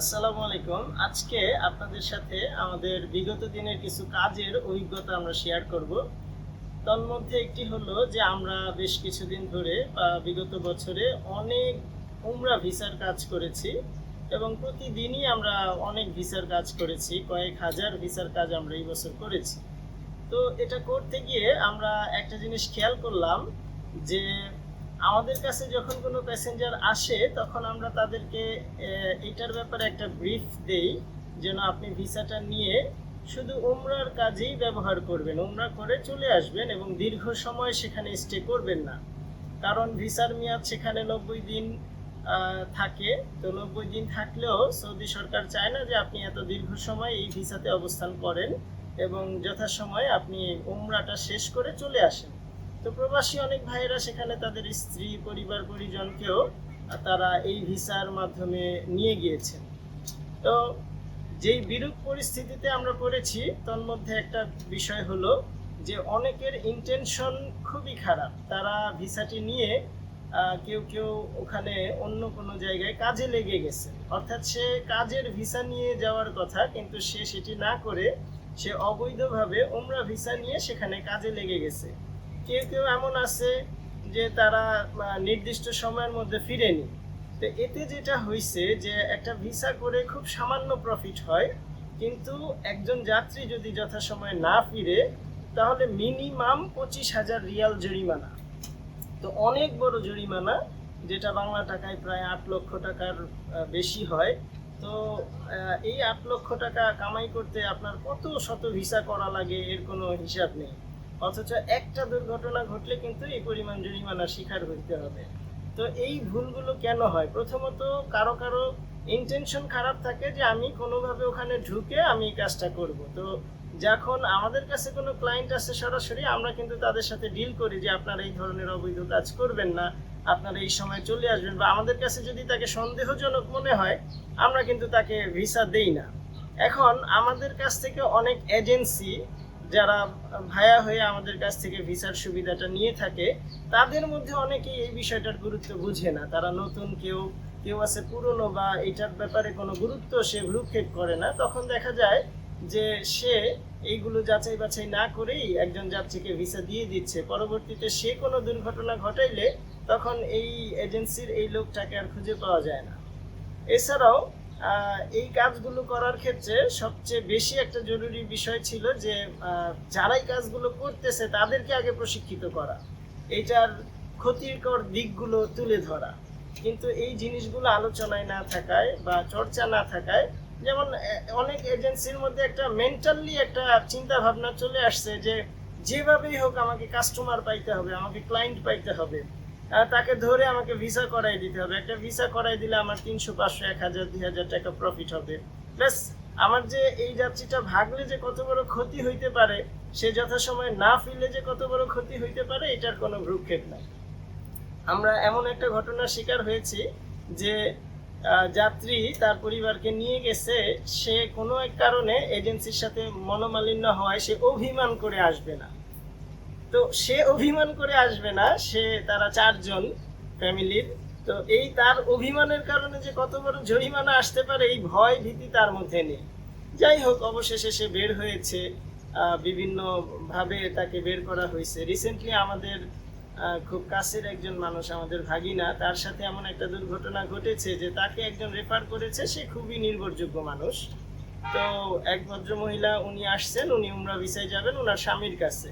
আসসালামু আলাইকুম। আজকে আপনাদের সাথে আমাদের বিগত দিনের কিছু কাজের অভিজ্ঞতা আমরা শেয়ার করব। তন্মধ্যে একটি হলো যে আমরা বেশ কিছুদিন ধরে, বা বিগত বছরে অনেক উমরা ভিসার কাজ করেছি এবং প্রতিদিনই আমরা অনেক ভিসার কাজ করেছি, কয়েক হাজার ভিসার কাজ আমরা এই বছর করেছি। তো এটা করতে গিয়ে আমরা একটা জিনিস খেয়াল করলাম যে আমাদের কাছে যখন কোনো প্যাসেঞ্জার আসে, তখন আমরা তাদেরকে এটার ব্যাপারে একটা ব্রিফ দেই, যেন আপনি ভিসাটা নিয়ে শুধু উমরার কাজেই ব্যবহার করবেন। উমরা করে চলে আসবেন এবং দীর্ঘ সময় সেখানে স্টে করবেন না। কারণ ভিসার মেয়াদ সেখানে নব্বই দিন থাকে। তো নব্বই দিন থাকলেও সৌদি সরকার চায় না যে আপনি এত দীর্ঘ সময় এই ভিসাতে অবস্থান করেন এবং যথাসময়ে আপনি উমরাটা শেষ করে চলে আসেন। তো প্রবাসী অনেক ভাইয়েরা সেখানে তাদের স্ত্রী, পরিবার, পরিজনকেও তারা এই ভিসার মাধ্যমে নিয়ে গিয়েছেন। তো যেই বিরূপ পরিস্থিতিতে আমরা পড়েছি তন্মধ্যে একটা বিষয় হলো যে অনেকের ইন্টেনশন খুবই খারাপ। তারা ভিসাটি নিয়ে কেউ কেউ ওখানে অন্য কোনো জায়গায় কাজে লেগে গেছে। অর্থাৎ সে কাজের ভিসা নিয়ে যাওয়ার কথা, কিন্তু সে সেটি না করে সে অবৈধভাবে ওমরা ভিসা নিয়ে সেখানে কাজে লেগে গেছে। কেউ কেউ এমন আছে যে তারা নির্দিষ্ট সময়ের মধ্যে ফিরেনি। তো এতে যেটা হয়েছে যে একটা ভিসা করে খুব সামান্য প্রফিট হয়, কিন্তু একজন যাত্রী যদি যথাসময়ে না ফিরে, তাহলে মিনিমাম পঁচিশ হাজার রিয়াল জরিমানা। তো অনেক বড় জরিমানা, যেটা বাংলা টাকায় প্রায় আট লক্ষ টাকার বেশি হয়। তো এই আট লক্ষ টাকা কামাই করতে আপনার কত শত ভিসা করা লাগে, এর কোনো হিসাব নেই। অথচ একটা দুর্ঘটনা ঘটলে কিন্তু এই পরিমাণ জরিমানার শিকার হইতে হবে। তো এই ভুলগুলো কেন হয়? প্রথমত, কারও কারও ইন্টেনশন খারাপ থাকে যে আমি কোনোভাবে ওখানে ঢুকে আমি এই কাজটা করব। তো যখন আমাদের কাছে কোনো ক্লায়েন্ট আসে সরাসরি, আমরা কিন্তু তাদের সাথে ডিল করি যে আপনারা এই ধরনের অবৈধ কাজ করবেন না, আপনারা এই সময় চলে আসবেন বা আমাদের কাছে যদি তাকে সন্দেহজনক মনে হয়, আমরা কিন্তু তাকে ভিসা দেই না। এখন আমাদের কাছ থেকে অনেক এজেন্সি যারা ভায়া হয়ে আমাদের কাছ থেকে ভিসার সুবিধাটা নিয়ে থাকে, তাদের মধ্যে অনেকেই এই বিষয়টার গুরুত্ব বুঝে না। তারা নতুন কেউ কেউ আছে পুরনো বা এটার ব্যাপারে কোনো গুরুত্ব সে ভ্রুক্ষেপ করে না। তখন দেখা যায় যে সে এইগুলো যাচাই বাছাই না করেই একজন যাত্রীকে ভিসা দিয়ে দিচ্ছে। পরবর্তীতে সে কোনো দুর্ঘটনা ঘটাইলে তখন এই এজেন্সির এই লোকটাকে আর খুঁজে পাওয়া যায় না। এছাড়াও এই কাজগুলো করার ক্ষেত্রে সবচেয়ে বেশি একটা জরুরি বিষয় ছিল যে যারাই কাজগুলো করতেছে তাদেরকে আগে প্রশিক্ষিত করা। এইটার ক্ষতিকর দিকগুলো তুলে ধরা। কিন্তু এই জিনিসগুলো আলোচনায় না থাকায় বা চর্চা না থাকায়, যেমন অনেক এজেন্সির মধ্যে একটা মেন্টালি একটা চিন্তা ভাবনা চলে আসছে যে, যেভাবেই হোক আমাকে কাস্টমার পাইতে হবে, আমাকে ক্লায়েন্ট পাইতে হবে। তাকে ধরে আমাকে ভিসা করাই দিতে হবে। একটা ভিসা করাই দিলে আমার তিনশো, পাঁচশো, এক হাজার, দুই হাজার টাকা প্রফিট হবে। প্লাস আমার যে এই যাত্রীটা ভাগলে যে কত বড় ক্ষতি হইতে পারে, সে যথাসময়ে না ফিরলে যে কত বড় ক্ষতি হইতে পারে, এটার কোনো ভ্রুক্ষেপ নাই। আমরা এমন একটা ঘটনার শিকার হয়েছি যে যাত্রী তার পরিবারকে নিয়ে গেছে, সে কোনো এক কারণে এজেন্সির সাথে মনোমালিন্য হওয়ায় সে অভিমান করে আসবে না। তো সে অভিমান করে আসবে না, সে তারা চারজন ফ্যামিলির। তো এই তার অভিমানের কারণে যে কত বড় জরিমানা আসতে পারে, এই ভয় ভীতি তার মধ্যে নেই। যাই হোক, অবশেষে সে বের হয়েছে। বিভিন্নভাবে তাকে বের করা হয়েছে। রিসেন্টলি আমাদের খুব কাছের একজন মানুষ, আমাদের ভাগিনা, তার সাথে এমন একটা দুর্ঘটনা ঘটেছে যে তাকে একজন রেফার করেছে, সে খুবই নির্ভরযোগ্য মানুষ। তো এক ভদ্র মহিলা উনি আসছেন, উনি উমরা ভিসায় যাবেন ওনার স্বামীর কাছে।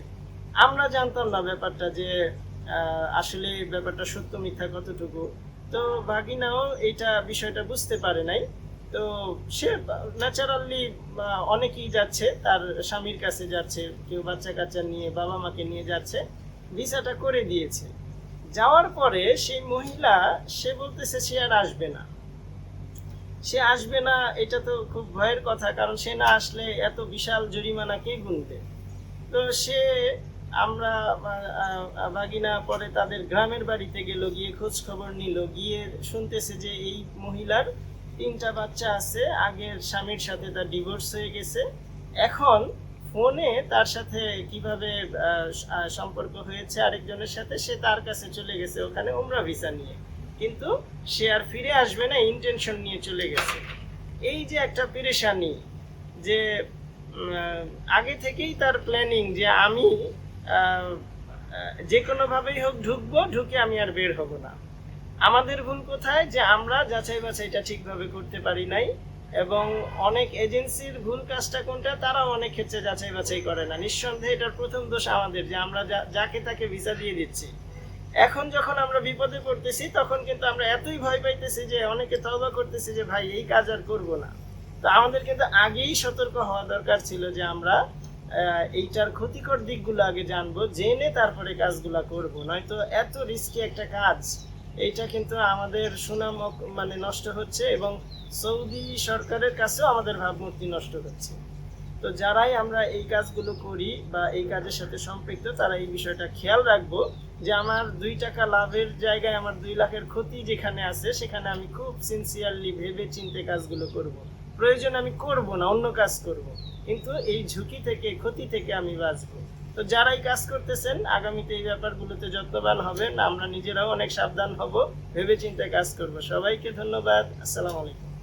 আমরা জানতাম না ব্যাপারটা যে আসলে ব্যাপারটা সত্য, মিথ্যা কতটুকু। তো ভাগিনাও এইটা, বিষয়টা বুঝতে পারে নাই। তো সে ন্যাচারালি অনেকেই যাচ্ছে, তার স্বামীর কাছে যাচ্ছে, কেউ বাচ্চা কাচ্চা নিয়ে, বাবা মাকে নিয়ে যাচ্ছে, ভিসাটা করে দিয়েছে। যাওয়ার পরে সেই মহিলা, সে বলতেছে সে আর আসবে না। সে আসবে না, এটা তো খুব ভয়ের কথা, কারণ সে না আসলে এত বিশাল জরিমানা কে গুনবে? তো সে আমরা বাগিনা পরে তাদের গ্রামের বাড়িতে গেল, গিয়ে খোঁজ খবর নিল, গিয়ে শুনতেছে যে এই মহিলার তিনটা বাচ্চা আছে, আগের স্বামীর সাথে তার ডিভোর্স হয়ে গেছে। এখন ফোনে তার সাথে কীভাবে সম্পর্ক হয়েছে আরেকজনের সাথে, সে তার কাছে চলে গেছে ওখানে উমরা ভিসা নিয়ে। কিন্তু সে আর ফিরে আসবে না ইন্টেনশন নিয়ে চলে গেছে। এই যে একটা পেরেশানি যে আগে থেকেই তার প্ল্যানিং যে আমি যে কোনোভাবেই হোক ঢুকবো, ঢুকে আমি আর বের হব না। আমাদের ভুল কোথায়? যে আমরা যাচাই বাছাইটা ঠিকভাবে করতে পারি নাই এবং অনেক এজেন্সির ভুল কাজটা কোনটা তারা অনেক ক্ষেত্রে যাচাই বাছাই করে না। নিঃসন্দেহে এটার প্রথম দোষ আমাদের, যে আমরা যাকে তাকে ভিসা দিয়ে দিচ্ছি। এখন যখন আমরা বিপদে পড়তেছি, তখন কিন্তু আমরা এতই ভয় পাইতেছি যে, অনেকে তবা করতেছি যে, ভাই, এই কাজ আর করব না। তো আমাদের কিন্তু আগেই সতর্ক হওয়া দরকার ছিল যে আমরা এইটার ক্ষতিকর দিকগুলো আগে জানব, জেনে তারপরে কাজগুলো করব নয়তো এত রিস্কি একটা কাজ, এইটা কিন্তু আমাদের সুনাম মানে নষ্ট হচ্ছে এবং সৌদি সরকারের কাছেও আমাদের ভাবমূর্তি নষ্ট হচ্ছে তো যারাই আমরা এই কাজগুলো করি বা এই কাজের সাথে সম্পৃক্ত, তারা এই বিষয়টা খেয়াল রাখব যে আমার দুই টাকা লাভের জায়গায় আমার দুই লাখের ক্ষতি যেখানে আছে, সেখানে আমি খুব সিনসিয়ারলি ভেবে চিন্তে কাজগুলো করব। প্রয়োজন আমি করব না, অন্য কাজ করব। কিন্তু এই ঝুঁকি থেকে, ক্ষতি থেকে আমি বাঁচব। তো যারাই কাজ করতেছেন, আগামীতে এই ব্যাপারগুলোতে যত্নবান হবেন। আমরা নিজেরাও অনেক সাবধান হব ভেবে চিন্তে কাজ করব। সবাইকে ধন্যবাদ। আসসালামু আলাইকুম।